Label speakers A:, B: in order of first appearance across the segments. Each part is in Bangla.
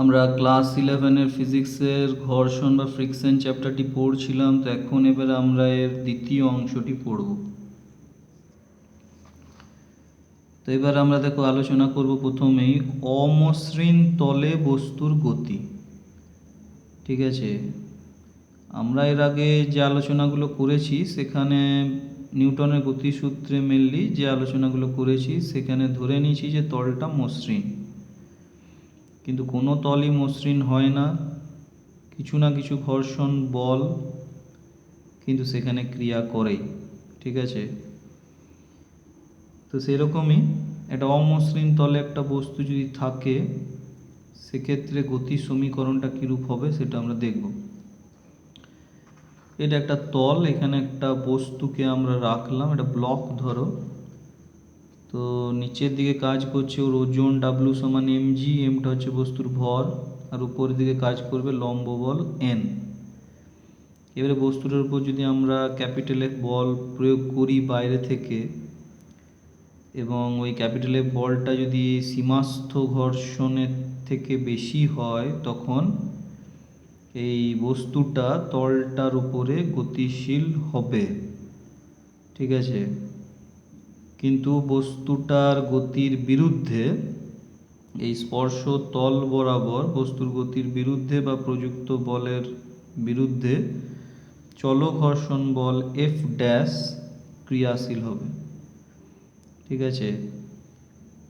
A: আমরা ক্লাস ইলেভেনের ফিজিক্সের ঘর্ষণ বা ফ্রিকশন চ্যাপ্টারটি পড়ছিলাম, তো এখন এবার আমরা এর দ্বিতীয় অংশটি পড়ব। তো এবার আমরা দেখো আলোচনা করব প্রথমেই অমসৃণ তলে বস্তুর গতি। ঠিক আছে? আমরা এর আগে যে আলোচনাগুলো করেছি, সেখানে নিউটনের গতিসূত্রে মেনলি যে আলোচনাগুলো করেছি, সেখানে ধরে নিয়েছি যে তলটা মসৃণ। কিন্তু কোনো তলই মসৃণ হয় না। কিছু না কিছু ঘর্ষণ বল কিন্তু সেখানে ক্রিয়া করেই ঠিক আছে? তো সেরকমই একটা অমসৃণ তলে একটা বস্তু যদি থাকে, সেক্ষেত্রে গতির সমীকরণটা কীরূপ হবে সেটা আমরা দেখব। এটা একটা তল, এখানে একটা বস্তুকে আমরা রাখলাম এটা ব্লক ধরো। তো নিচের দিকে কাজ করছে ওর ওজন ডাব্লু সমান এম জি এমটা হচ্ছে বস্তুর ভর, আর উপরের দিকে কাজ করবে লম্ব বল এন এবারে বস্তুটার উপর যদি আমরা ক্যাপিটাল এফ বল প্রয়োগ করি বাইরে থেকে, এবং ওই ক্যাপিটাল এফ বলটা যদি সীমাস্থ ঘর্ষণের থেকে বেশি হয়, তখন এই বস্তুটা তলটার উপরে গতিশীল হবে। ঠিক আছে? কিন্তু বস্তুটার গতির বিরুদ্ধে, এই স্পর্শ তল বরাবর বস্তুর গতির বিরুদ্ধে বা প্রযুক্ত বলের বিরুদ্ধে চলঘর্ষণ বল এফ ড্যাশ ক্রিয়াশীল হবে। ঠিক আছে?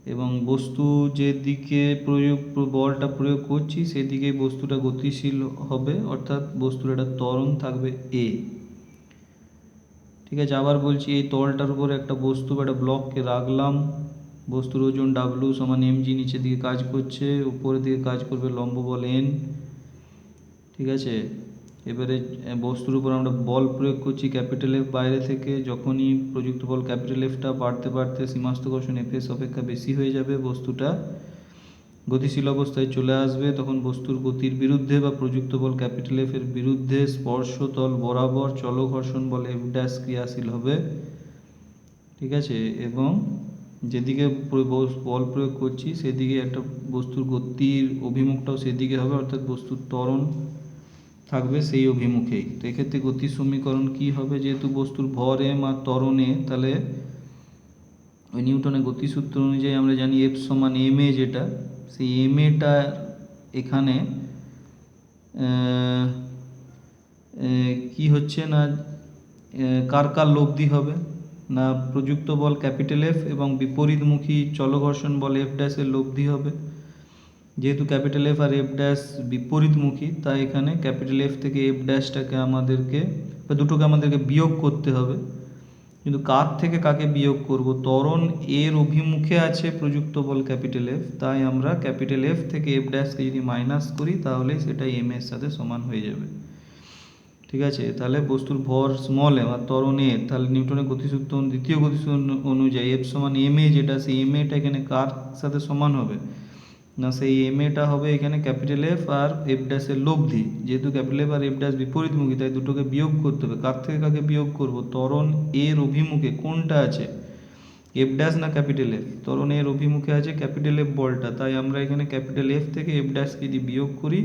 A: এবং বস্তু যেদিকে প্রয়োগ, বলটা প্রয়োগ করছি সেদিকে বস্তুটা গতিশীল হবে, অর্থাৎ বস্তুর একটা ত্বরণ থাকবে এ ঠিক আছে, আবার বলছি এই তলটার উপরে একটা বস্তু বা একটা ব্লককে রাখলাম। বস্তুর ওজন ডাব্লু সমান জি নিচের দিকে কাজ করছে, উপরের দিকে কাজ করবে লম্ব বল এন ঠিক আছে? এবারে বস্তুর উপর আমরা বল প্রয়োগ করছি ক্যাপিটাল এফ বাইরে থেকে, যখনই প্রযুক্ত বল ক্যাপিটাল এফটা বাড়তে বাড়তে সীমাস্ত ঘর্ষণ এফএস অপেক্ষা বেশি হয়ে যাবে বস্তুটা গতিশীল অবস্থায় চলে আসবে, তখন বস্তুর গতির বিরুদ্ধে বা প্রযুক্ত বল ক্যাপিটাল এফ এর বিরুদ্ধে স্পর্শতল বরাবর চলঘর্ষণ বল এফ ড্যাশ ক্রিয়াশীল হবে। ঠিক আছে? এবং যেদিকে বল প্রয়োগ করছি, সেদিকে একটা বস্তুর গতির অভিমুখটাও সেদিকে হবে, অর্থাৎ বস্তুর ত্বরণ থাকবে সেই অভিমুখেই। তো এক্ষেত্রে গতির সমীকরণ কি হবে? যেহেতু বস্তুর ভর এম আর ত্বরণে তাহলে ওই নিউটনের গতিসূত্র অনুযায়ী আমরা জানি এফ সমান এম এ যেটা। সেই এম এটা এখানে কি হচ্ছে না কার কার লব্ধি হবে? না প্রযুক্ত বল ক্যাপিটাল এফ এবং বিপরীতমুখী চলঘর্ষণ বল এফ ড্যাশের লব্ধি হবে? যেহেতু ক্যাপিটাল এফ আর এফ ড্যাশ বিপরীতমুখী, তাই এখানে ক্যাপিটাল এফ থেকে এফ ড্যাশটাকে আমাদেরকে, বা দুটোকে আমাদেরকে বিয়োগ করতে হবে। কিন্তু কার থেকে কাকে বিয়োগ করব? ত্বরণ এর অভিমুখে আছে প্রযুক্ত বল ক্যাপিটাল এফ তাই আমরা ক্যাপিটাল এফ থেকে এফ ড্যাশকে যদি মাইনাস করি, তাহলে সেটা এম এর সাথে সমান হয়ে যাবে। ঠিক আছে? তাহলে বস্তুর ভর স্মল এম আর ত্বরণ এ তাহলে নিউটনের গতিসূত্র দ্বিতীয় গতিসূত্র অনুযায়ী এফ সমান এম এ যেটা সেই এম এটা এখানে কার সাথে সমান হবে? না, সেই এম এটা হবে এখানে ক্যাপিটাল এফ আর এফ ড্যাশের লব্ধি যেহেতু ক্যাপিটাল এফ আর এফ ড্যাশ বিপরীতমুখী, তাই দুটোকে বিয়োগ করতে হবে। কার থেকে কাকে বিয়োগ করব? ত্বরণ এর অভিমুখে কোনটা আছে? এফ ড্যাশ না ক্যাপিটাল এফ ত্বরণ এর অভিমুখে আছে ক্যাপিটাল এফ বলটা। তাই আমরা এখানে ক্যাপিটাল এফ থেকে এফ ড্যাশকে যদি বিয়োগ করি?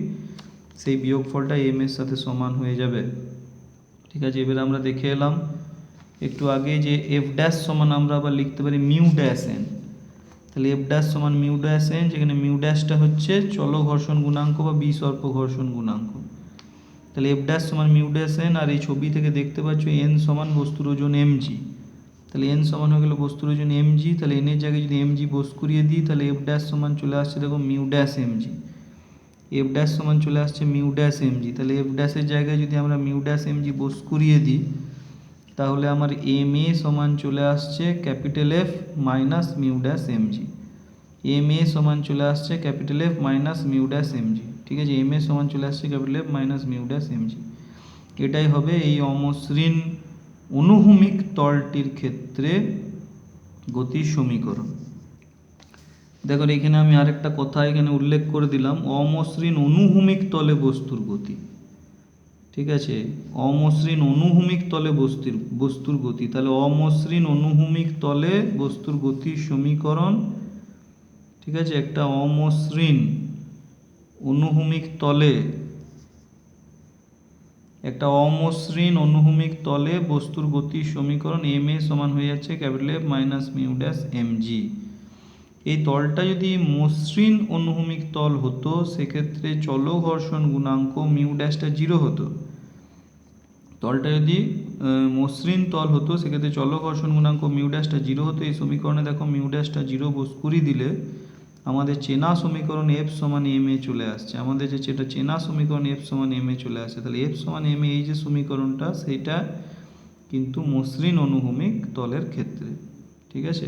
A: সেই বিয়োগ ফলটা এম এর সাথে সমান হয়ে যাবে। ঠিক আছে, এবার আমরা দেখে এলাম। একটু আগে যে এফ ড্যাশ সমান আমরা আবার লিখতে পারি মিউ ড্যাশ এন তাহলে এফ ড্যাশ সমান মিউ ড্যাশ এন যেখানে মিউ ড্যাশটা হচ্ছে চল ঘর্ষণ গুণাঙ্ক বা বি সর্প ঘর্ষণ গুণাঙ্ক। তাহলে এফ ড্যাশ সমান মিউ ড্যাশ এন আর এই ছবি থেকে দেখতে পাচ্ছ এন সমান বস্তুর ওজন এম জি তাহলে এন সমান হয়ে গেল বস্তুর ওজন এম জি তাহলে এনের জায়গায় যদি এম জি বোস করিয়ে দিই, তাহলে এফ ড্যাশ সমান চলে আসছে দেখো mu dash M G F dash সমান চলে আসছে মিউ ড্যাশ এম জি তাহলে এফ ড্যাশের জায়গায় যদি আমরা মিউ ড্যাশ এম জি বোস করিয়ে দিই তাহলে আমার এম এ সমান চলে আসছে capital F minus mu dash M G M A সমান চলে আসছে capital F minus mu dash M G ঠিক আছে? এম এ সমান চলে আসছে capital F minus mu dash M G এটাই হবে এই অমসৃণ অনুভূমিক তলটির ক্ষেত্রে গতির সমীকরণ। দেখো এখানে আমি আরেকটা কথা এখানে উল্লেখ করে দিলাম। অমসৃণ অনুভূমিক তলে বস্তুর গতি। ঠিক আছে? অমসৃণ অনুভূমিক তলে বস্তুর বস্তুর গতি। তাহলে অমসৃণ অনুভূমিক তলে বস্তুর গতির সমীকরণ, ঠিক আছে? একটা অমসৃণ অনুভূমিক তলে, একটা অমসৃণ অনুভূমিক তলে বস্তুর গতির সমীকরণ এম এ সমান হয়ে যাচ্ছে capital F minus mu dash M G এই তলটা যদি মসৃণ অনুভূমিক তল হতো, সেক্ষেত্রে চল ঘর্ষণ গুণাঙ্ক মিউ ড্যাশটা জিরো হতো। তলটা যদি মসৃণ তল হতো, সেক্ষেত্রে চল ঘর্ষণ গুণাঙ্ক মিউ ড্যাশটা জিরো হতো। এই সমীকরণে দেখো মিউ ড্যাশটা জিরো বস করিয়ে দিলে আমাদের চেনা সমীকরণ এফ সমান এম এ চলে আসছে। আমাদের যে যেটা চেনা সমীকরণ এফ সমান এম এ চলে আসছে, তাহলে এফ সমান এম এ, এই যে সমীকরণটা, সেইটা কিন্তু মসৃণ অনুভূমিক তলের ক্ষেত্রে, ঠিক আছে?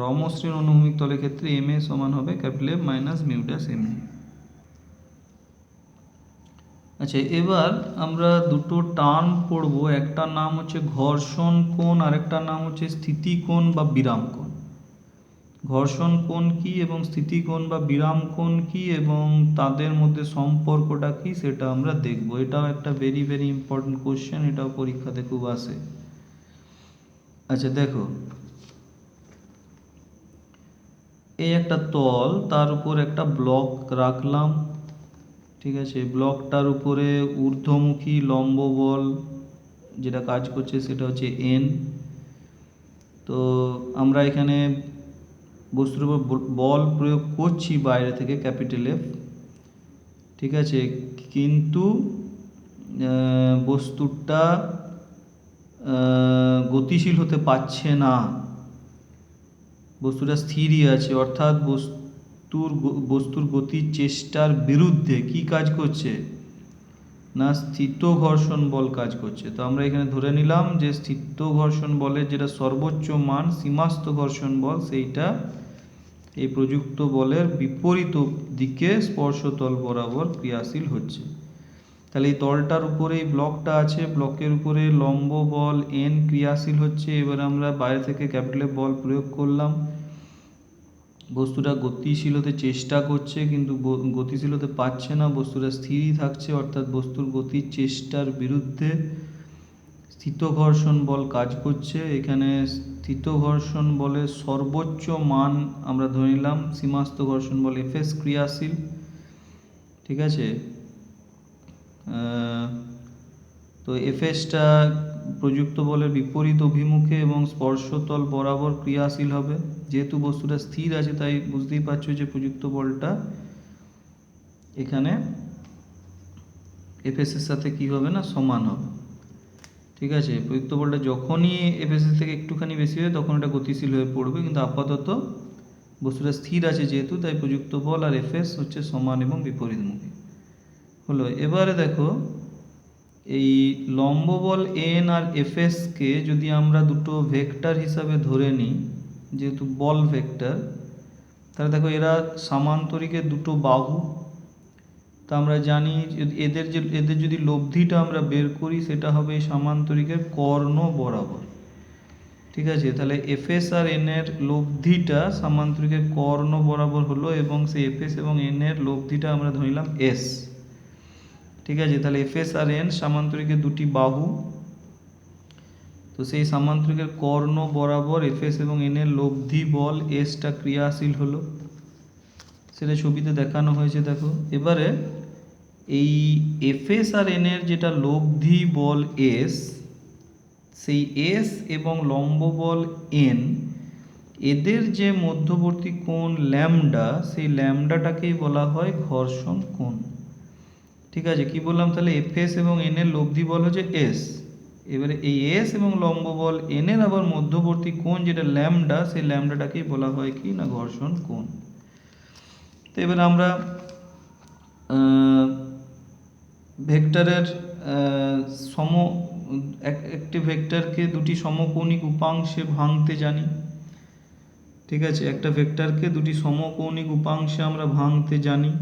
A: অমসৃণ অনুভূমিক তলের ক্ষেত্রে এম এ সমান হবে capital F minus mu dash M আচ্ছা এবার আমরা দুটো টার্ম পড়ব, একটা নাম হচ্ছে ঘর্ষণ কোণ, আরেকটা নাম হচ্ছে স্থিতিকোণ বা বিরাম কোণ। ঘর্ষণ কোণ কি এবং স্থিতিকোণ বা বিরাম কোণ কি এবং তাদের মধ্যে সম্পর্কটা কি সেটা আমরা দেখব। এটাও একটা ভেরি ভেরি ইম্পর্টেন্ট কোশ্চেন এটাও পরীক্ষাতে খুব আসে। আচ্ছা দেখো এই একটা তল, তার উপর একটা ব্লক রাখলাম, ঠিক আছে? ব্লকটার উপরে ঊর্ধ্বমুখী লম্ব বল যেটা কাজ করছে সেটা হচ্ছে এন তো আমরা এখানে বস্তুর উপর বল প্রয়োগ করছি বাইরে থেকে ক্যাপিটাল এফ ঠিক আছে? কিন্তু বস্তুটা গতিশীল হতে পারছে না। বস্তুটা স্থিরই আছে, অর্থাৎ বস্তুর বস্তুর গতির চেষ্টার বিরুদ্ধে কি কাজ করছে? না স্থিত ঘর্ষণ বল কাজ করছে। তো আমরা এখানে ধরে নিলাম যে স্থিত ঘর্ষণ বলের যেটা সর্বোচ্চ মান সীমাস্ত ঘর্ষণ বল, সেইটা এই প্রযুক্ত বলের বিপরীত দিকে স্পর্শতল বরাবর ক্রিয়াশীল হচ্ছে। তাহলে এই তলটার উপরে এই ব্লকটা আছে, ব্লকের উপরে লম্ব বল এন ক্রিয়াশীল হচ্ছে, এবার আমরা বাইরে থেকে ক্যাপিটালে বল প্রয়োগ করলাম। বস্তুটা গতিশীল হতে চেষ্টা করছে, কিন্তু গতিশীল হতে পারছে না, বস্তুটা স্থিরই থাকছে, অর্থাৎ বস্তুর গতির চেষ্টার বিরুদ্ধে স্থিত ঘর্ষণ বল কাজ করছে। এখানে স্থিত ঘর্ষণ বলের সর্বোচ্চ মান আমরা ধরে নিলাম সীমাস্ত ঘর্ষণ বল এফএস ক্রিয়াশীল। ঠিক আছে? তো এফএসটা প্রযুক্ত বলের বিপরীত অভিমুখে এবং স্পর্শতল বরাবর ক্রিয়াশীল হবে। যেহেতু বস্তুটা স্থির আছে, তাই বুঝতেই পারছ যে প্রযুক্ত বলটা এখানে এফএস এর সাথে কি হবে না, সমান হবে। ঠিক আছে? প্রযুক্ত বলটা যখনই এফএস থেকে একটুখানি বেশি হবে তখন এটা গতিশীল হয়ে পড়বে, কিন্তু আপাতত বস্তুটা স্থির আছে যেহেতু, তাই প্রযুক্ত বল আর এফএস হচ্ছে সমান এবং বিপরীতমুখী। হলো, এবারে দেখো, এই লম্ব বল এন আর এফএসকে যদি আমরা দুটো ভেক্টর হিসাবে ধরে নিই, যেহেতু বল ভেক্টর তাহলে দেখো এরা সামান্তরিকের দুটো বাহু। তা আমরা জানি এদের যে, এদের যদি লব্ধিটা আমরা বের করি, সেটা হবে সামান্তরিকের কর্ণ বরাবর। ঠিক আছে? তাহলে এফএস আর এন এর লব্ধিটা সামান্তরিকের কর্ণ বরাবর হলো এবং সেই এফএস এবং এন এর লব্ধিটা আমরা ধরিলাম এস ঠিক আছে? তাহলে এফএস আর এন সামান্তরিকের দুটি বাহু। তো সেই সামান্তরিকের কর্ণ বরাবর এফএস এবং এন এর লব্ধি বল এসটা ক্রিয়াশীল হলো। সেটা ছবিতে দেখানো হয়েছে, দেখো। এবারে এই এফএস আর এন এর যেটা লব্ধি বল এস সেই এস এবং লম্ব বল এন এদের যে মধ্যবর্তী কোণ ল্যামডা, সেই ল্যামডাটাকেই বলা হয় ঘর্ষণ কোণ। ঠিক আছে, কি বললাম তাহলে? এফএস এবং এন এর লব্ধি বল হচ্ছে এস এবারে এই এস এবং লম্ব বল এন এর আবার মধ্যবর্তী কোণ যেটা ল্যামডা সেই ল্যামডাটাকেই বলা হয় কি না? ঘর্ষণ কোণ। তো এবার আমরা ভেক্টরের সম, এক- একটি ভেক্টরকে দুটি সমকৌণিক উপাংশে ভাঙতে জানি। ঠিক আছে, একটা ভেক্টরকে দুটি সমকৌণিক উপাংশে আমরা ভাঙতে জানি।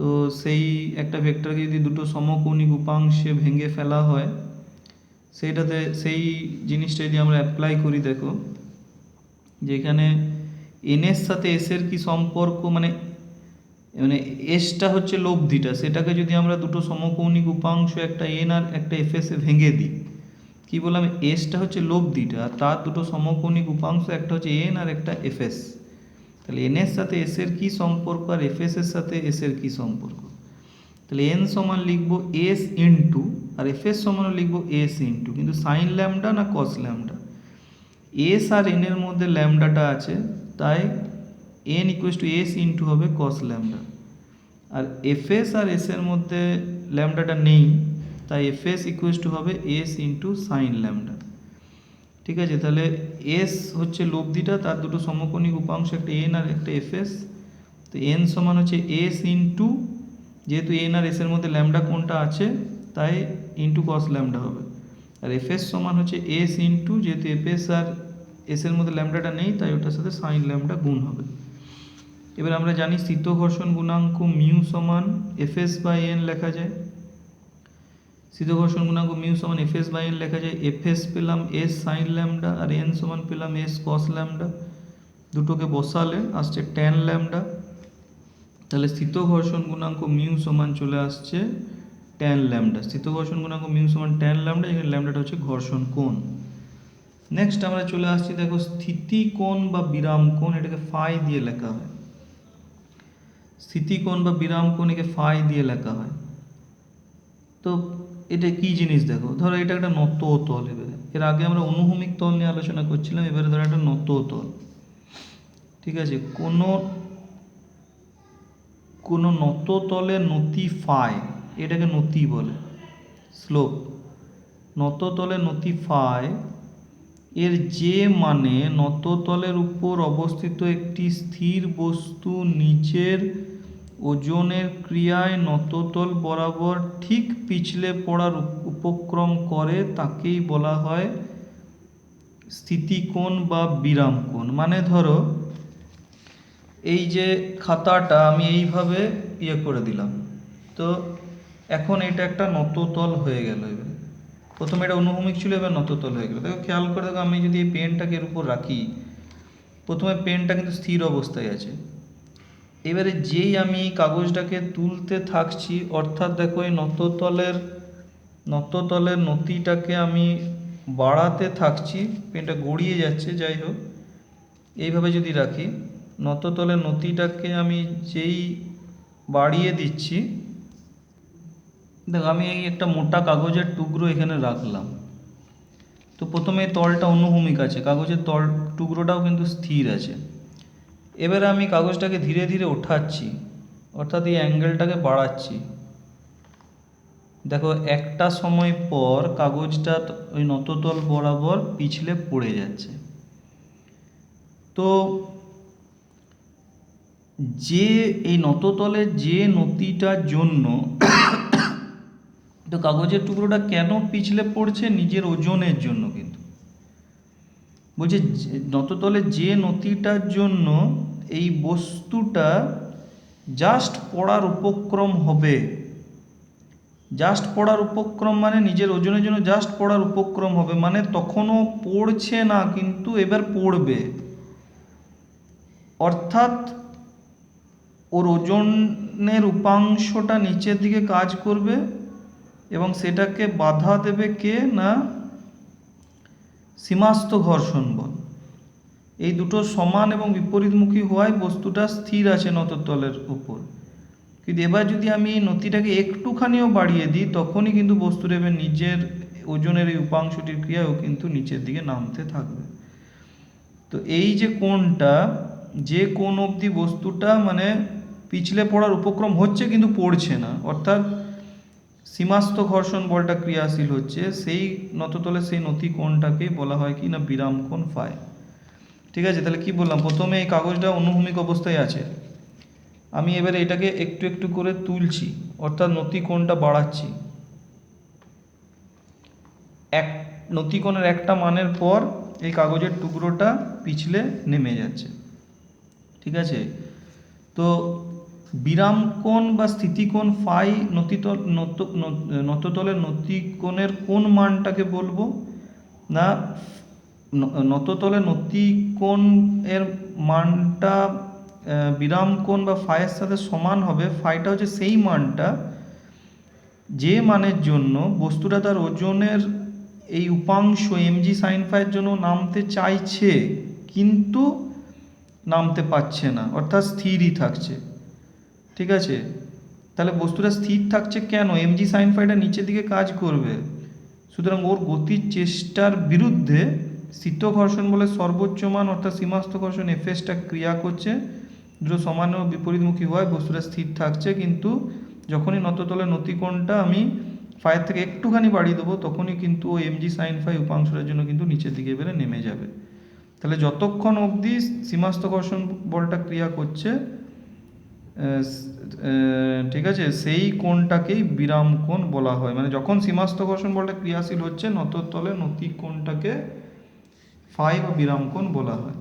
A: তো সেই একটা ভেক্টরকে যদি দুটো সমকৌণিক উপাংশে ভেঙে ফেলা হয়, সেইটাতে সেই জিনিসটা যদি আমরা অ্যাপ্লাই করি, দেখো যেখানে এন এর সাথে এস এর কি সম্পর্ক মানে মানে এসটা হচ্ছে লব্ধিটা, সেটাকে যদি আমরা দুটো সমকৌণিক উপাংশ, একটা এন আর একটা এফ এস ভেঙে দিই, কি বললাম? এসটা হচ্ছে লব্ধিটা, আর তার দুটো সমকৌণিক উপাংশ, একটা হচ্ছে এন আর একটা এফ এস তাহলে এন এর সাথে এস এর কি সম্পর্ক আর এফ এস এর সাথে এস এর কি সম্পর্ক? তাহলে এন সমান লিখব এস ইন্টু আর এফ এস সমানও লিখব এস ইন্টু কিন্তু সাইন ল্যামডা না কস ল্যামডা এস আর এন এর মধ্যে ল্যামডাটা আছে, তাই N equals to S into হবে কস ল্যামডা আর এফ এস আর এস এর মধ্যে ল্যামডাটা নেই, তাই এফ এস ইকুয়াস টু হবে এস ইন্টু সাইন ল্যামডা ঠিক আছে? তাহলে এস হচ্ছে লব্ধিটা, তার দুটো সমকোণিক উপাংশ, একটা এন আর একটা এফ এস তো এন সমান হচ্ছে এস ইন্টু যেহেতু এন আর এস এর মধ্যে ল্যামডা কোনটা আছে, তাই ইন্টু কস ল্যামডা হবে। আর এফ এস সমান হচ্ছে এস ইন্টু যেহেতু এফ এস আর এস এর মধ্যে ল্যামডাটা নেই, তাই ওটার সাথে সাইন ল্যামডা গুণ হবে। এবার আমরা জানি স্থিত ঘর্ষণ গুণাঙ্ক মিউ সমান এফ এস বাই এন লেখা যায়। স্থিত ঘর্ষণ গুণাঙ্ক মিউ সমান এফ এস বাই এন লেখা যায় এফ এস পেলাম এস সাইন ল্যামডা আর এন সমান পেলাম এস কস ল্যামডা। দুটোকে বসালে আসছে ট্যান ল্যামডা। তাহলে স্থিত ঘর্ষণ গুণাঙ্ক মিউ সমান চলে আসছে ট্যান ল্যামডা। স্থিত ঘর্ষণ গুণাঙ্ক মিউ সমান ট্যান ল্যামডা, এখানে ল্যামডাটা হচ্ছে ঘর্ষণ কোণ। নেক্সট আমরা চলে আসছি, দেখো স্থিতি কোণ বা বিরাম কোণ, এটাকে ফাই দিয়ে লেখা হয়। স্থিতি কোণ বা বিরাম কোণ একে ফাই দিয়ে লেখা হয়। তো এটা কি জিনিস দেখো? ধরো এটা একটা নত তল এবারে। এর আগে আমরা অনুভূমিক তল নিয়ে আলোচনা করছিলাম, এবারে ধরো একটা নত তল ঠিক আছে? কোনো কোনো নত তলে নতি ফাই, এটাকে নতি বলে স্লোপ নত তলে নতি ফাই, এর যে মানে নত তলের উপর অবস্থিত একটি স্থির বস্তু নিচের ওজনের ক্রিয়ায় নততল বরাবর ঠিক পিছলে পড়ার উপক্রম করে তাকেই বলা হয় স্থিতিকোণ বা বিরাম কোণ মানে ধরো, এই যে খাতাটা আমি এইভাবে ইয়ে করে দিলাম। তো এখন এটা একটা নততল হয়ে গেল এবারে। প্রথমে এটা অনুভূমিক ছিল, এবার নততল হয়ে গেল। দেখো, খেয়াল করে দেখো, আমি যদি এই পেনটাকে এর উপর রাখি, প্রথমে পেনটা কিন্তু স্থির অবস্থায় আছে। এবারে যেই আমি কাগজটাকে তুলতে থাকছি, অর্থাৎ দেখো এই নততলের নততলের নতিটাকে আমি বাড়াতে থাকছি, পেনটা গড়িয়ে যাচ্ছে, যাই হোক। এইভাবে যদি রাখি, নততলের নতিটাকে আমি যেই বাড়িয়ে দিচ্ছি, দেখো আমি এই একটা মোটা কাগজের টুকরো এখানে রাখলাম। তো প্রথমে তলটা অনুভূমিক আছে, কাগজের তল, টুকরোটাও কিন্তু স্থির আছে। এবারে আমি কাগজটাকে ধীরে ধীরে ওঠাচ্ছি, অর্থাৎ এই অ্যাঙ্গেলটাকে বাড়াচ্ছি। দেখো, একটা সময় পর কাগজটা ওই নততল বরাবর পিছলে পড়ে যাচ্ছে। তো যে এই নততলের যে নতিটার জন্য তো কাগজের টুকরোটা কেন পিছলে পড়ছে? নিজের ওজনের জন্য কিন্তু। বলছে নততলে যে নতিটার জন্য এই বস্তুটা জাস্ট পড়ার উপক্রম হবে। জাস্ট পড়ার উপক্রম মানে নিজের ওজনের জন্য জাস্ট পড়ার উপক্রম হবে মানে তখনও পড়ছে না, কিন্তু এবার পড়বে। অর্থাৎ ওর ওজনের উপাংশটা নিচের দিকে কাজ করবে এবং সেটাকে বাধা দেবে কে না? সীমাস্ত ঘর্ষণ বল। এই দুটো সমান এবং বিপরীতমুখী হওয়ায় বস্তুটা স্থির আছে নততলের উপর। কিন্তু এবার যদি আমি এই নতিটাকে একটুখানিও বাড়িয়ে দিই, তখনই কিন্তু বস্তুটা এবার নিজের ওজনের এই উপাংশটির ক্রিয়াও কিন্তু নিচের দিকে নামতে থাকবে। তো এই যে কোণটা, যে কোণ অবধি বস্তুটা মানে পিছলে পড়ার উপক্রম হচ্ছে কিন্তু পড়ছে না, অর্থাৎ সীমাস্ত ঘর্ষণ বলটা ক্রিয়াশীল হচ্ছে, সেই নততলে সেই নতি কোণটাকে বলা হয় কি না বিরাম কোণ ফাই। ঠিক আছে, তাহলে কি বললাম? প্রথমে এই কাগজটা অনুভূমিক অবস্থায় আছে। আমি এবারে এটাকে একটু একটু করে তুলছি, অর্থাৎ নতি কোণটা বাড়াচ্ছি। এক, নতি কোণের একটা মানের পর এই কাগজের টুকরোটা পিছলে নেমে যাচ্ছে। ঠিক আছে? তো বিরাম কোণ বা স্থিতিকোণ ফাই নতিতল, নত, নত- নততলের নতিকোণের কোন মানটাকে বলব? ন- নততলে নতিকোণ এর মানটা বিরাম কোণ বা ফাইয়ের সাথে সমান হবে। ফাইটা হচ্ছে সেই মানটা, যে মানের জন্য বস্তুটা তার ওজনের এই উপাংশ এমজি সাইন ফাইয়ের জন্য নামতে চাইছে, কিন্তু নামতে পারছে না, অর্থাৎ স্থিরই থাকছে। ঠিক আছে? তাহলে বস্তুটা স্থির থাকছে কেন? এমজি সাইন ফাইটা নিচের দিকে কাজ করবে। সুতরাং ওর গতির চেষ্টার বিরুদ্ধে স্থিত ঘর্ষণ বলে সর্বোচ্চ মান অর্থাৎ সীমাস্থ ঘর্ষণ এফএসটা ক্রিয়া করছে দুটো সমান ও বিপরীতমুখী হয় বস্তুটা স্থির থাকছে, কিন্তু যখনই নততলে নতিকোণটা আমি ফাইয়ের থেকে একটুখানি বাড়িয়ে দেবো, তখনই কিন্তু ও এমজি সাইন ফাই উপাংশটার জন্য কিন্তু নিচের দিকে বেড়ে নেমে যাবে। তাহলে যতক্ষণ অবধি সীমাস্থ ঘর্ষণ বলটা ক্রিয়া করছে ঠিক আছে, সেই কোণটাকেই বিরাম কোণ বলা হয়। মানে যখন সীমাস্থ ঘর্ষণ বলটা ক্রিয়াশীল হচ্ছে, নততলে নতি কোণটাকে ফাই বা বিরাম কোণ বলা হয়।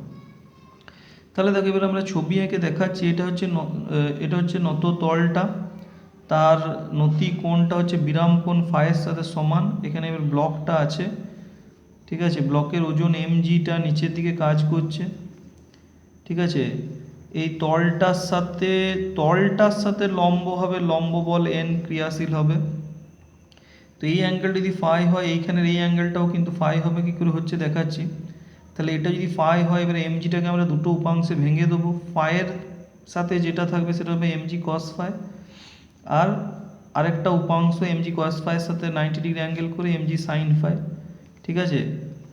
A: তাহলে দেখো এবার আমরা ছবি এঁকে দেখাচ্ছি, এটা হচ্ছে এটা হচ্ছে নত তলটা তার নতি কোণটা হচ্ছে বিরাম কোণ সাথে সমান। এখানে এবার ব্লকটা আছে। ঠিক আছে? ব্লকের ওজন এমজিটা নিচের দিকে কাজ করছে। ঠিক আছে? এই তলটার সাথে তলটার সাথে লম্ব হবে, লম্ব বল এন ক্রিয়াশীল হবে। তো এই অ্যাঙ্গেল যদি ফাই হয়, এইখানের এই অ্যাঙ্গেলটাও কিন্তু ফাই হবে, কি করে হচ্ছে দেখাচ্ছি। তাহলে এটা যদি ফাই হয়, এবারে এমজিটাকে আমরা দুটো উপাংশে ভেঙে দেবো। ফাইয়ের সাথে যেটা থাকবে সেটা হবে এমজি কস ফাই আর আরেকটা উপাংশ এমজি কস ফাইয়ের সাথে নাইনটি ডিগ্রি অ্যাঙ্গেল করে এমজি সাইন ফাই ঠিক আছে?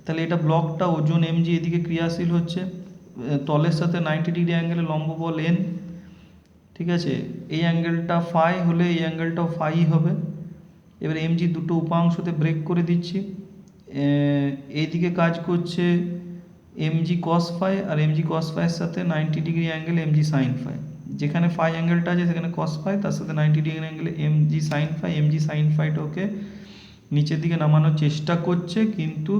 A: তাহলে এটা ব্লকটা ওজন এমজি এদিকে ক্রিয়াশীল হচ্ছে তলের সাথে নাইনটি ডিগ্রি অ্যাঙ্গেলে লম্ব বল এন ঠিক আছে? এই অ্যাঙ্গেলটা ফাই হলে এই অ্যাঙ্গেলটাও ফাই হবে। এবার এমজি দুটো উপাংশতে ব্রেক করে দিচ্ছি। এইদিকে কাজ করছে এমজি কস ফাই আর এমজি কস ফাইয়ের সাথে ninety degree angle M G sine phi যেখানে ফাই অ্যাঙ্গেলটা আছে, সেখানে কস ফাই তার সাথে নাইনটি ডিগ্রি অ্যাঙ্গেলে M G sine phi M G sine ফাইটা ওকে নিচের দিকে নামানোর চেষ্টা করছে, কিন্তু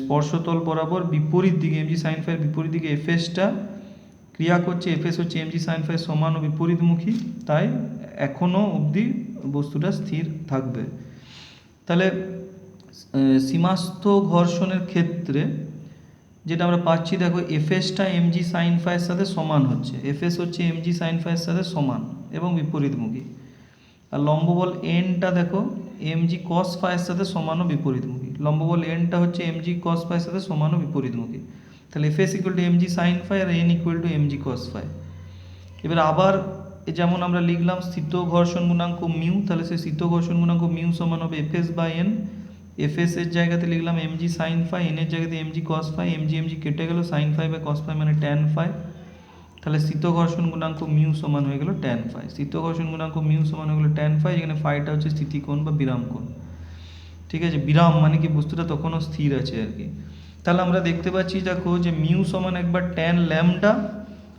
A: স্পর্শতল বরাবর বিপরীত দিকে এমজি সাইন ফাইয়ের বিপরীত দিকে এফএসটা ক্রিয়া করছে এফএস হচ্ছে এমজি সাইন ফাই সমান ও বিপরীতমুখী, তাই এখনও অবধি বস্তুটা স্থির থাকবে। তাহলে সীমাস্থ ঘর্ষণের ক্ষেত্রে যেটা আমরা পাচ্ছি, দেখো এফএসটা এমজি সাইন ফাইয়ের সাথে সমান হচ্ছে। এফএস হচ্ছে এমজি সাইন ফাইয়ের সাথে সমান এবং বিপরীতমুখী। আর লম্ববল এনটা দেখো এমজি কস ফাইয়ের সাথে সমান ও বিপরীতমুখী। লম্ববল এনটা হচ্ছে এমজি কস ফাইয়ের সাথে সমান ও বিপরীতমুখী। তাহলে F S equal to M G sine phi R N equal to M G cos phi এবার আবার যেমন আমরা লিখলাম, স্থিত ঘর্ষণ গুণাঙ্ক মিউ তাহলে সেই স্থিত ঘর্ষণ গুণাঙ্ক মিউ সমান হবে এফএস বাই এন এফএস এর জায়গাতে লিখলাম এমজি সাইন ফাই এন এর জায়গাতে MG cos phi MG MG কেটে গেল sine phi by cos phi মানে ট্যান ফাই তাহলে স্থিত ঘর্ষণ গুণাঙ্ক মিউ সমান হয়ে গেল ট্যান ফাই স্থিত ঘর্ষণ গুণাঙ্ক মিউ সমান হয়ে গেল ট্যান ফাই এখানে ফাইটা হচ্ছে স্থিতিকোণ বা বিরাম কোণ। ঠিক আছে? বিরাম মানে কি? বস্তুটা তখনও স্থির আছে আর কি। তাহলে আমরা দেখতে পাচ্ছি, দেখো, যে মিউ সমান একবার ট্যান ল্যামডা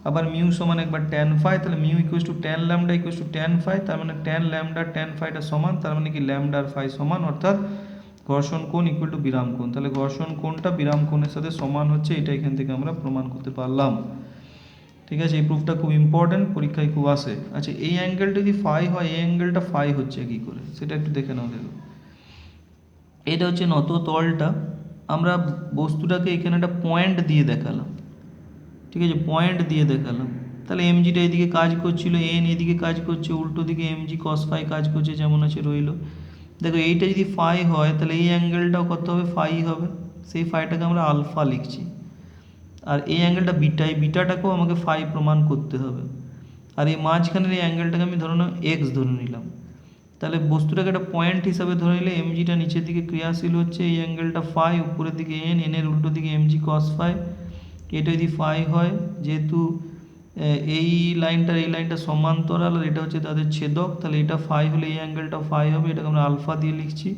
A: আবার মিউ সমান একবার ট্যান ফাই তাহলে mu equals to tan lambda equals to tan phi তার মানে ট্যান ল্যামডা ট্যান ফাইটা সমান, তার মানে কি ল্যামডা আর ফাই সমান, অর্থাৎ ঘর্ষণ কোণ ইকুয়াল টু বিরাম কোণ। তাহলে ঘর্ষণ কোণটা বিরাম কোণের সাথে সমান হচ্ছে, এটা এখান থেকে আমরা প্রমাণ করতে পারলাম। ঠিক আছে, এই প্রুফটা খুব ইম্পর্ট্যান্ট পরীক্ষায় খুব আসে। আচ্ছা এই অ্যাঙ্গেলটা যদি ফাই হয়, এই অ্যাঙ্গেলটা ফাই হচ্ছে কি করে? সেটা একটু দেখে নাও দেখো। এটা হচ্ছে নত তলটা। আমরা বস্তুটাকে এখানে একটা পয়েন্ট দিয়ে দেখালাম। ঠিক আছে পয়েন্ট দিয়ে দেখালাম। তাহলে এমজিটা এদিকে কাজ করছিল এন এদিকে কাজ করছে, উল্টো দিকে এমজি কস ফাই কাজ করছে, যেমন আছে রইল। দেখো এইটা যদি ফাই হয়, তাহলে এই অ্যাঙ্গেলটাও কত হবে? ফাই হবে। সেই ফাইটাকে আমরা আলফা লিখছি। আর এই অ্যাঙ্গেলটা বিটা এই বিটাটাকেও আমাকে ফাই প্রমাণ করতে হবে। আর এই মাঝখানের এই অ্যাঙ্গেলটাকে আমি ধরে নাও এক্স ধরে নিলাম। তাহলে বস্তুটাকে একটা পয়েন্ট হিসাবে ধরে নিলে এমজিটা নিচের দিকে ক্রিয়াশীল হচ্ছে, এই অ্যাঙ্গেলটা ফাই উপরের দিকে এন এনের উল্টো দিকে এমজি কস ফাই এটা যদি ফাই হয়, যেহেতু এই লাইনটার, এই লাইনটা সমান্তরাল, আর এটা হচ্ছে তাদের ছেদক, তাহলে এটা ফাই হলে এই অ্যাঙ্গেলটা ফাই হবে, এটাকে আমরা আলফা দিয়ে লিখছি।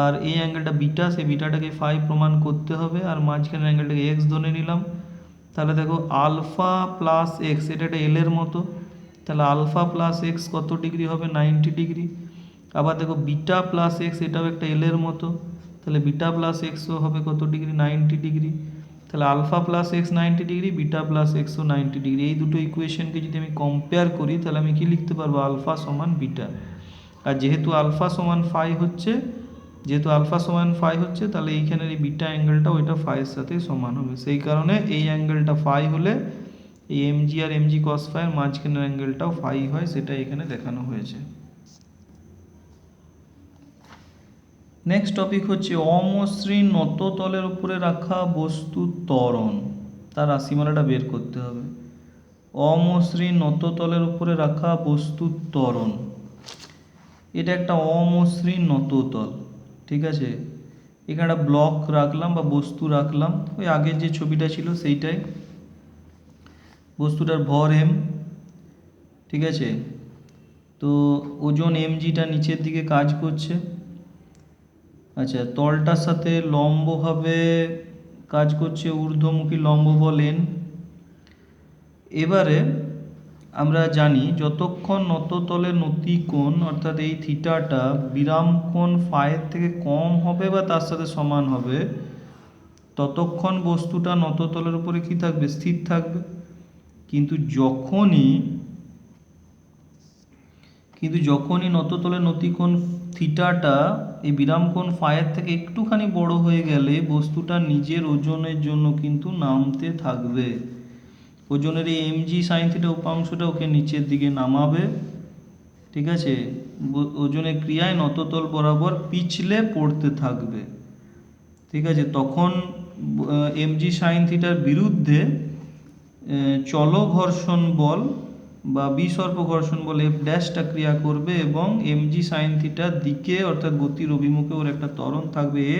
A: আর এই অ্যাঙ্গেলটা বিটা সেই বিটাটাকে ফাই প্রমাণ করতে হবে, আর মাঝখানের অ্যাঙ্গেলটাকে এক্স ধরে নিলাম। তাহলে দেখো আলফা প্লাস এক্স এটা একটা এলের মতো। তাহলে আলফা প্লাস এক্স কত ডিগ্রি হবে? নাইনটি ডিগ্রি আবার দেখো বিটা প্লাস এক্স এটাও একটা এলের মতো। তাহলে বিটা প্লাস এক্সও হবে কত ডিগ্রি নাইনটি ডিগ্রি তাহলে alpha plus X ninety degree beta plus এক্সও ninety degree এই দুটো ইকুয়েশনকে যদি আমি কম্পেয়ার করি, তাহলে আমি কি লিখতে পারব? আলফা সমান বিটা। আর যেহেতু আলফা সমান ফাই হচ্ছে, যেহেতু আলফা সমান ফাই হচ্ছে, তাহলে এইখানের এই বিটা অ্যাঙ্গেলটা ওইটা ফাইয়ের সাথে সমান হবে। সেই কারণে এই অ্যাঙ্গেলটা ফাই হলে এই এমজি আর এমজি কস ফাইয়ের মাঝখানের অ্যাঙ্গেলটাও ফাই হয় সেটা এখানে দেখানো হয়েছে। নেক্সট টপিক হচ্ছে অমসৃণ নততলের উপরে রাখা বস্তুর ত্বরণ। তার রাশিমালাটা বের করতে হবে। অমসৃণ নততলের উপরে রাখা বস্তুর ত্বরণ। এটা একটা অমসৃণ নততল ঠিক আছে? এখানে একটা ব্লক রাখলাম বা বস্তু রাখলাম। ওই আগের যে ছবিটা ছিল সেইটাই। বস্তুটার ভর এম ঠিক আছে? তো ওজন এমজিটা নিচের দিকে কাজ করছে। আচ্ছা তলটার সাথে লম্বভাবে কাজ করছে ঊর্ধ্বমুখী লম্ব বলেন এবারে আমরা জানি যতক্ষণ নততলে নতি কোণ, অর্থাৎ এই থিটাটা বিরাম কোণ ফায়ের থেকে কম হবে বা তার সাথে সমান হবে, ততক্ষণ বস্তুটা নততলের উপরে কি থাকবে? স্থির থাকবে। কিন্তু যখনই কিন্তু যখনই নততলে নতিকোণ থিটাটা এই বিরাম কোণ ফায়ের থেকে একটুখানি বড় হয়ে গেলে বস্তুটা নিজের ওজনের জন্য কিন্তু নামতে থাকবে। ওজনের এই এমজি সাইন থিটা উপাংশটা ওকে নিচের দিকে নামাবে। ঠিক আছে? ওজনের ক্রিয়ায় নততল বরাবর পিছলে পড়তে থাকবে। ঠিক আছে? তখন এমজি সাইন থিটার বিরুদ্ধে আহ, চল ঘর্ষণ বল বা বিসর্প ঘর্ষণ বলে এফ ড্যাশটা ক্রিয়া করবে এবং এমজি সাইন থিটার দিকে অর্থাৎ গতির অভিমুখে ওর একটা ত্বরণ থাকবে এ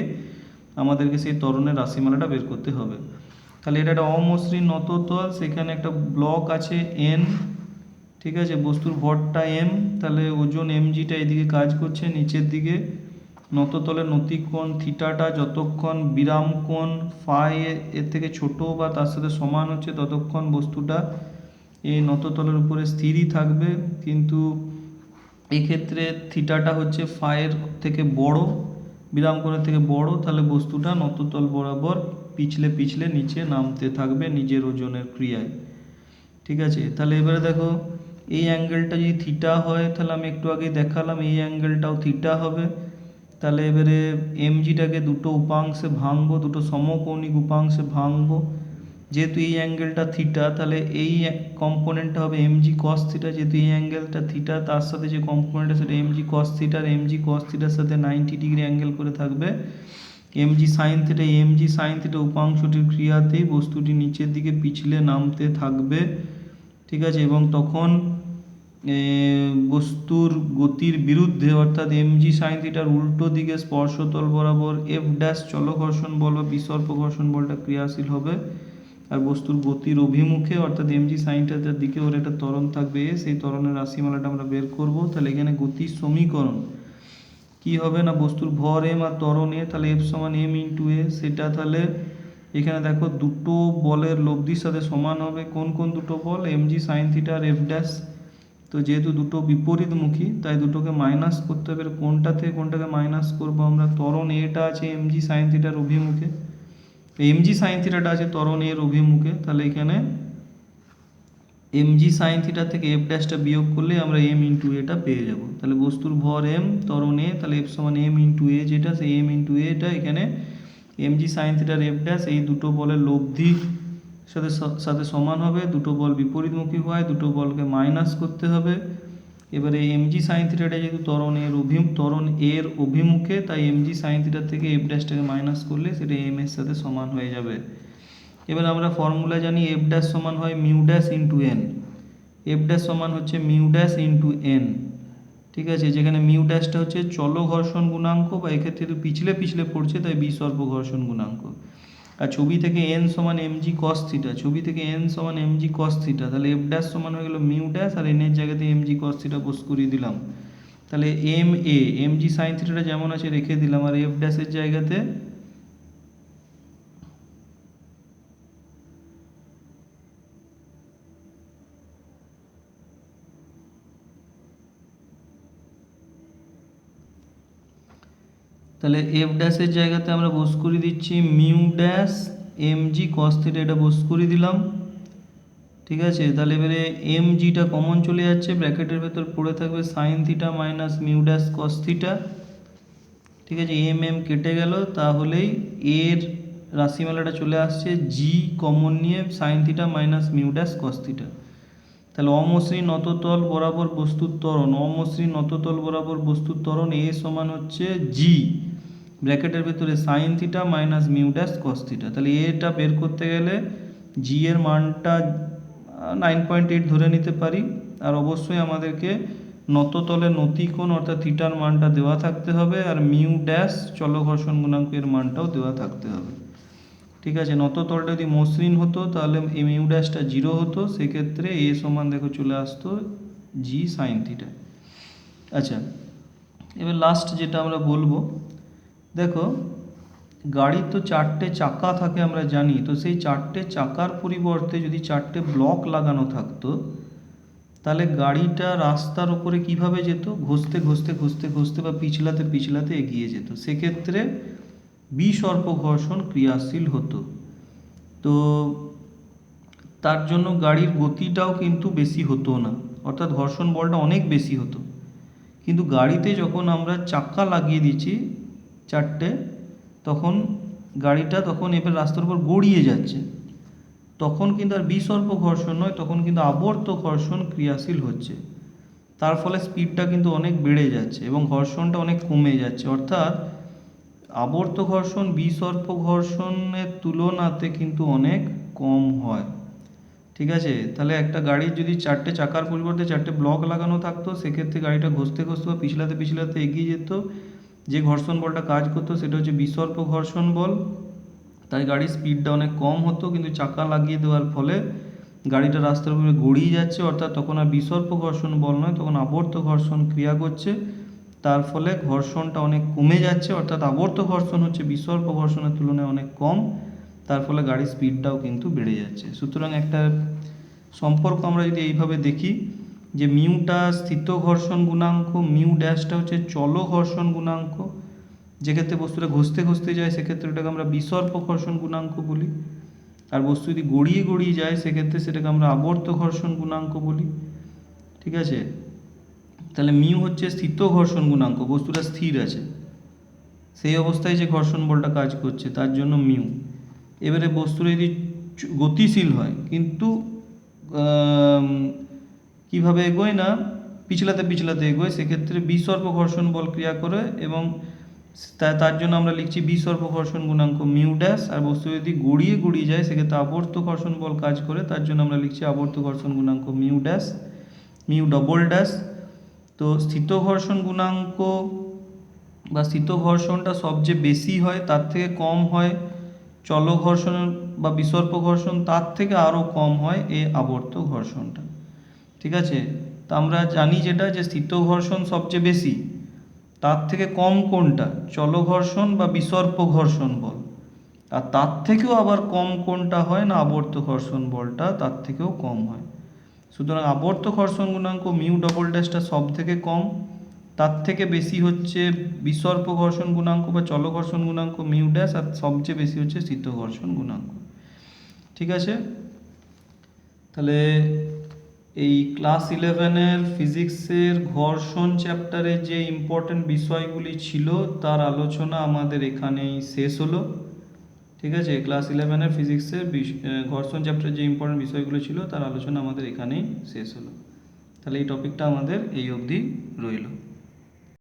A: আমাদেরকে সেই ত্বরণের রাশিমালাটা বের করতে হবে। তাহলে এটা একটা অমসৃণ নততল, সেখানে একটা ব্লক আছে এন ঠিক আছে? বস্তুর ভরটা এম তাহলে ওজন এমজিটা এদিকে কাজ করছে, নিচের দিকে। নততলে নতিকোণ থিটাটা যতক্ষণ বিরাম কোণ ফাই এর থেকে ছোট বা তার সাথে সমান হচ্ছে ততক্ষণ বস্তুটা এই নততলের উপরে স্থিরই থাকবে, কিন্তু এক্ষেত্রে থিটাটা হচ্ছে ফায়ের থেকে বড়, বিরাম কোণের থেকে বড়, তাহলে বস্তুটা নততল বরাবর পিছলে পিছলে নিচে নামতে থাকবে নিজের ওজনের ক্রিয়ায়। ঠিক আছে? তাহলে এবারে দেখো, এই অ্যাঙ্গেলটা যদি থিটা হয়, তাহলে আমি একটু আগে দেখালাম, এই অ্যাঙ্গেলটাও থিটা হবে। তাহলে এবারে এমজিটাকে দুটো উপাংশে ভাঙবো, দুটো সমকৌণিক উপাংশে ভাঙবো। যেহেতু এই অ্যাঙ্গেলটা থিটা, তাহলে এই কম্পোনেন্টটা হবে এমজি কস থিটা যেহেতু এই অ্যাঙ্গেলটা থিটা, তার সাথে যে কম্পোনেন্টটা সেটা এমজি কস থিটার এমজি কস থিটার সাথে নাইনটি ডিগ্রি অ্যাঙ্গেল করে থাকবে। M G sine theta M G sine theta উপাংশটির ক্রিয়াতেই বস্তুটি নিচের দিকে পিছলে নামতে থাকবে। ঠিক আছে? এবং তখন বস্তুর গতির বিরুদ্ধে, অর্থাৎ এমজি সাইন থিটার উল্টো দিকে স্পর্শতল বরাবর এফ ড্যাশ চলঘর্ষণ বল বা বিসর্প ঘর্ষণ বলটা ক্রিয়াশীল হবে। আর বস্তুর গতির অভিমুখে, অর্থাৎ এমজি সাইনটার দিকে ওর একটা ত্বরণ থাকবে, সেই তরণের রাশিমালাটা আমরা বের করব। তাহলে এখানে গতির সমীকরণ। কি হবে না বস্তুর ভর এম আর ত্বরণ এ তাহলে এফ সমান এম ইন্টু এ সেটা তাহলে এখানে দেখো দুটো বলের লব্ধির সাথে সমান হবে। কোন কোন দুটো বল? এমজি সাইন থিটা আর এফ ড্যাশ তো যেহেতু দুটো বিপরীতমুখী, তাই দুটোকে মাইনাস করতে হবে। কোনটা থেকে কোনটাকে মাইনাস করব আমরা? ত্বরণ এটা আছে এমজি সাইন থিটার অভিমুখে। এমজি সাইন থিটাটা আছে ত্বরণ এর অভিমুখে তাহলে এখানে এমজি সাইন থিটা থেকে এফ ড্যাশটা বিয়োগ করলে আমরা এম ইন্টু এটা পেয়ে যাব। তাহলে বস্তুর ভর এম ত্বরণ এ তাহলে এফ সমান এম ইন্টু এ যেটা, সেই এম ইন্টু এটা এখানে এমজি সাইন থিটার এফ ড্যাশ এই দুটো বলের লব্ধি সাথে সাথে সমান হবে, দুটো বল বিপরীতমুখী হয়, দুটো বলকে মাইনাস করতে হবে। এবারে এমজি সাইন থিটাটা যেহেতু ত্বরণ এর অভি ত্বরণ এর অভিমুখে, তাই এমজি সাইন থিটার থেকে এফ ড্যাশটাকে মাইনাস করলে সেটা এম এর সাথে সমান হয়ে যাবে। এবার আমরা ফর্মুলা জানি এফ ড্যাশ সমান হয় mu dash into N F dash সমান হচ্ছে মিউ ড্যাশ ইন্টু এন ঠিক আছে, যেখানে মিউ ড্যাশটা হচ্ছে চল ঘর্ষণ গুণাঙ্ক বা এক্ষেত্রে তো পিছলে পিছলে পড়ছে, তাই বিসর্প ঘর্ষণ গুণাঙ্ক। আর ছবি থেকে এন সমান এম জি কস থিটা ছবি থেকে এন সমান এম জি কস থিটা তাহলে এফ ড্যাশ সমান হয়ে গেল মিউ ড্যাশ আর এন এর জায়গাতে এমজি কস থিটা পোস্ট করিয়ে দিলাম। তাহলে M A M G sine থিটাটা যেমন আছে রেখে দিলাম, আর এফ ড্যাশের জায়গাতে তাহলে এফ ড্যাশের জায়গাতে আমরা বস করে দিচ্ছি mu dash M G cos theta এটা বস করে দিলাম। ঠিক আছে? তাহলে এবারে এম জিটা কমন চলে যাচ্ছে ব্র্যাকেটের ভেতর পড়ে থাকবে sine theta minus mu dash cos theta ঠিক আছে? এম এম কেটে গেল, তাহলেই এর রাশিমালাটা চলে আসছে জি কমন নিয়ে sine theta minus mu dash cos theta তাহলে অমসৃণ নততল বরাবর বস্তুর ত্বরণ, অমসৃণ নততল বরাবর বস্তুর ত্বরণ এ সমান হচ্ছে জি ব্র্যাকেটের ভেতরে sine theta minus mu dash cos theta তাহলে এটা বের করতে গেলে জি এর মানটা নাইন পয়েন্ট এইট ধরে নিতে পারি। আর অবশ্যই আমাদেরকে নততলে নতিকোণ অর্থাৎ থিটার মানটা দেওয়া থাকতে হবে আর মিউ ড্যাশ চলঘর্ষণ গুণাঙ্কের মানটাও দেওয়া থাকতে হবে। ঠিক আছে, নততলটা যদি মসৃণ হতো, তাহলে এই মিউ ড্যাশটা জিরো হতো। সেক্ষেত্রে এ সমান দেখো চলে আসতো জি সাইন থিটা আচ্ছা এবার লাস্ট যেটা আমরা বলব দেখো, গাড়ির তো চারটে চাকা থাকে আমরা জানি, তো সেই চারটে চাকার পরিবর্তে যদি চারটে ব্লক লাগানো থাকতো, তাহলে গাড়িটা রাস্তার উপরে কীভাবে যেত? ঘষতে ঘষতে ঘষতে ঘষতে বা পিছলাতে পিছলাতে এগিয়ে যেত। সেক্ষেত্রে বিসর্প ঘর্ষণ ক্রিয়াশীল হতো। তো তার জন্য গাড়ির গতিটাও কিন্তু বেশি হতো না। অর্থাৎ ঘর্ষণ বলটা অনেক বেশি হতো। কিন্তু গাড়িতে যখন আমরা চাকা লাগিয়ে দিচ্ছি চারটে, তখন গাড়িটা তখন এবার রাস্তার উপর গড়িয়ে যাচ্ছে। তখন কিন্তু আর বিসর্প ঘর্ষণ নয়, তখন কিন্তু আবর্ত ঘর্ষণ ক্রিয়াশীল হচ্ছে। তার ফলে স্পিডটা কিন্তু অনেক বেড়ে যাচ্ছে এবং ঘর্ষণটা অনেক কমে যাচ্ছে। অর্থাৎ আবর্ত ঘর্ষণ বিসর্প ঘর্ষণের তুলনাতে কিন্তু অনেক কম হয়। ঠিক আছে? তাহলে একটা গাড়ির যদি চারটে চাকার পরিবর্তে চারটে ব্লক লাগানো থাকতো, সেক্ষেত্রে গাড়িটা ঘষতে ঘষতে বা পিছলাতে পিছলাতে এগিয়ে যেত। যে ঘর্ষণ বলটা কাজ করতো সেটা হচ্ছে বিসর্প ঘর্ষণ বল। তাই গাড়ির স্পিডটা অনেক কম হতো, কিন্তু চাকা লাগিয়ে দেওয়ার ফলে গাড়িটা রাস্তার উপরে গড়িয়ে যাচ্ছে, অর্থাৎ তখন আর বিসর্প ঘর্ষণ বল নয়, তখন আবর্ত ঘর্ষণ ক্রিয়া করছে। তার ফলে ঘর্ষণটা অনেক কমে যাচ্ছে, অর্থাৎ আবর্ত ঘর্ষণ হচ্ছে বিসর্প ঘর্ষণের তুলনায় অনেক কম। তার ফলে গাড়ির স্পিডটাও কিন্তু বেড়ে যাচ্ছে। সুতরাং একটা সম্পর্ক আমরা যদি এইভাবে দেখি যে মিউটা স্থিত ঘর্ষণ গুণাঙ্ক, মিউ ড্যাশটা হচ্ছে চল ঘর্ষণ গুণাঙ্ক যেক্ষেত্রে বস্তুটা ঘষতে ঘষতে যায়, সেক্ষেত্রে ওটাকে আমরা বিসর্প ঘর্ষণ গুণাঙ্ক বলি। আর বস্তু যদি গড়িয়ে গড়িয়ে যায়, সেক্ষেত্রে সেটাকে আমরা আবর্ত ঘর্ষণ গুণাঙ্ক বলি। ঠিক আছে? তাহলে মিউ হচ্ছে স্থিত ঘর্ষণ গুণাঙ্ক, বস্তুটা স্থির আছে। সেই অবস্থায় যে ঘর্ষণ বলটা কাজ করছে, তার জন্য মিউ। এবারে বস্তুটা যদি গতিশীল হয়, কিন্তু কীভাবে এগোয় না, পিছলাতে পিছলাতে এগোয়, সেক্ষেত্রে বিসর্প ঘর্ষণ বল ক্রিয়া করে এবং তার জন্য আমরা লিখছি বিসর্প ঘর্ষণ গুণাঙ্ক মিউ ড্যাশ, আর বস্তু যদি গড়িয়ে গড়িয়ে যায়, সেক্ষেত্রে আবর্ত ঘর্ষণ বল কাজ করে, তার জন্য আমরা লিখছি আবর্ত ঘর্ষণ গুণাঙ্ক mu dash, mu double dash. তো স্থিত ঘর্ষণ গুণাঙ্ক বা স্থিত ঘর্ষণটা সবচেয়ে বেশি হয়, তার থেকে কম হয় চল ঘর্ষণ বা বিসর্প ঘর্ষণ, তার থেকে আরও কম হয় এই আবর্ত ঘর্ষণটা। ঠিক আছে? তা আমরা জানি যেটা যে স্থিত ঘর্ষণ সবচেয়ে বেশি। তার থেকে কম কোনটা? চলঘর্ষণ বা বিসর্প ঘর্ষণ বল। আর তার থেকেও আবার কম কোনটা হয় না আবর্ত ঘর্ষণ বলটা? তার থেকেও কম হয়। সুতরাং আবর্ত ঘর্ষণ গুণাঙ্ক মিউ ডবল ড্যাশটা সব থেকে কম। তার থেকে বেশি হচ্ছে বিসর্প ঘর্ষণ গুণাঙ্ক বা চলঘর্ষণ গুণাঙ্ক মিউ ড্যাশ, আর সবচেয়ে বেশি হচ্ছে স্থিত ঘর্ষণ গুণাঙ্ক। ঠিক আছে? তাহলে এই ক্লাস ইলেভেনের ফিজিক্সের ঘর্ষণ চ্যাপ্টারে যে ইম্পর্টেন্ট বিষয়গুলি ছিল, তার আলোচনা আমাদের এখানেই শেষ হলো। ঠিক আছে? ক্লাস ইলেভেনের ফিজিক্সের ঘর্ষণ চ্যাপ্টারে যে ইম্পর্টেন্ট বিষয়গুলো ছিল, তার আলোচনা আমাদের এখানেই শেষ হলো। তাহলে এই টপিকটা আমাদের এই অবধি রইল।